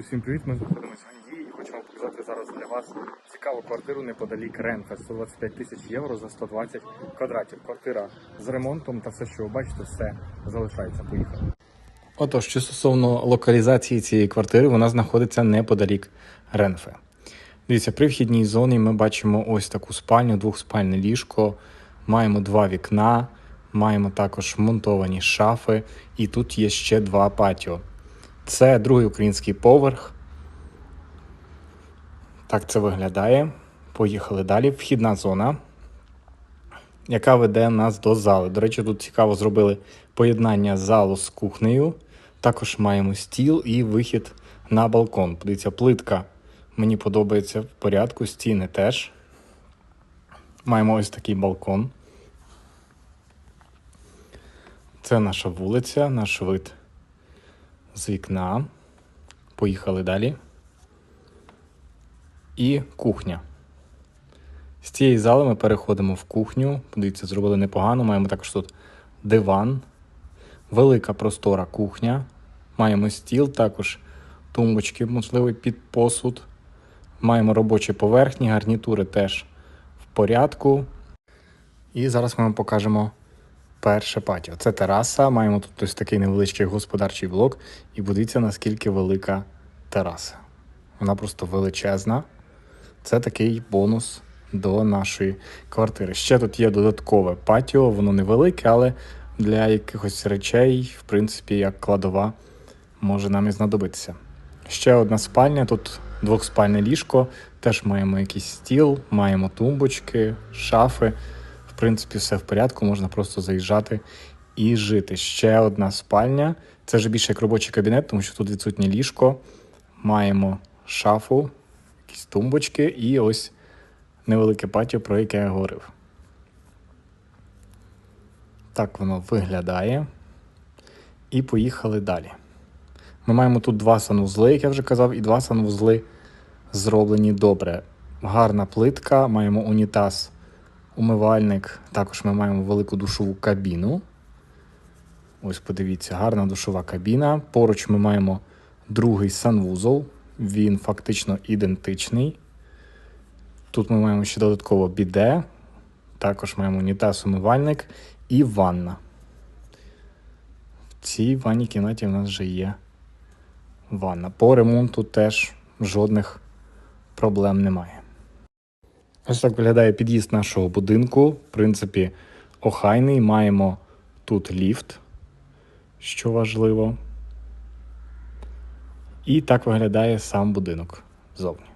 Всім привіт, ми знаходимося в Андії і хочемо показати зараз для вас цікаву квартиру неподалік Ренфа. 125 тисяч євро за 120 квадратів. Квартира з ремонтом та все, що ви бачите, все залишається. Поїхали. Отож, що стосовно локалізації цієї квартири, вона знаходиться неподалік Ренфе. Дивіться, при вхідній зоні ми бачимо ось таку спальню, двохспальне ліжко, маємо два вікна, маємо також монтовані шафи, і тут є ще два патіо. Це другий український поверх. Так це виглядає. Поїхали далі. Вхідна зона, яка веде нас до зали. До речі, тут цікаво зробили поєднання залу з кухнею. Також маємо стіл і вихід на балкон. Подивіться, плитка мені подобається в порядку, стіни теж. Маємо ось такий балкон. Це наша вулиця, наш вид з вікна. Поїхали далі. І кухня. З цієї зали ми переходимо в кухню. Подивіться, зробили непогано. Маємо також тут диван, велика простора кухня. Маємо стіл, також тумбочки, можливо, під посуд. Маємо робочі поверхні, гарнітури теж в порядку. І зараз ми вам покажемо перше патіо. Це тераса. Маємо тут ось такий невеличкий господарчий блок. І подивіться, наскільки велика тераса. Вона просто величезна. Це такий бонус до нашої квартири. Ще тут є додаткове патіо, воно невелике, але для якихось речей, в принципі, як кладова, може нам і знадобитися. Ще одна спальня, тут двохспальне ліжко, теж маємо якийсь стіл, маємо тумбочки, шафи. Принципі, все в порядку, можна просто заїжджати і жити. Ще одна спальня. Це вже більше як робочий кабінет, тому що тут відсутнє ліжко. Маємо шафу, якісь тумбочки і ось невелике патіо, про яке я говорив. Так воно виглядає. І поїхали далі. Ми маємо тут два санузли, як я вже казав, і два санвузли зроблені добре. Гарна плитка, маємо унітаз, умивальник. Також ми маємо велику душову кабіну. Ось подивіться, гарна душова кабіна. Поруч ми маємо другий санвузол. Він фактично ідентичний. Тут ми маємо ще додатково біде. Також маємо унітаз, умивальник і ванна. В цій ванній кімнаті в нас вже є ванна. По ремонту теж жодних проблем немає. Ось так виглядає під'їзд нашого будинку. В принципі, охайний. Маємо тут ліфт, що важливо. І так виглядає сам будинок зовні.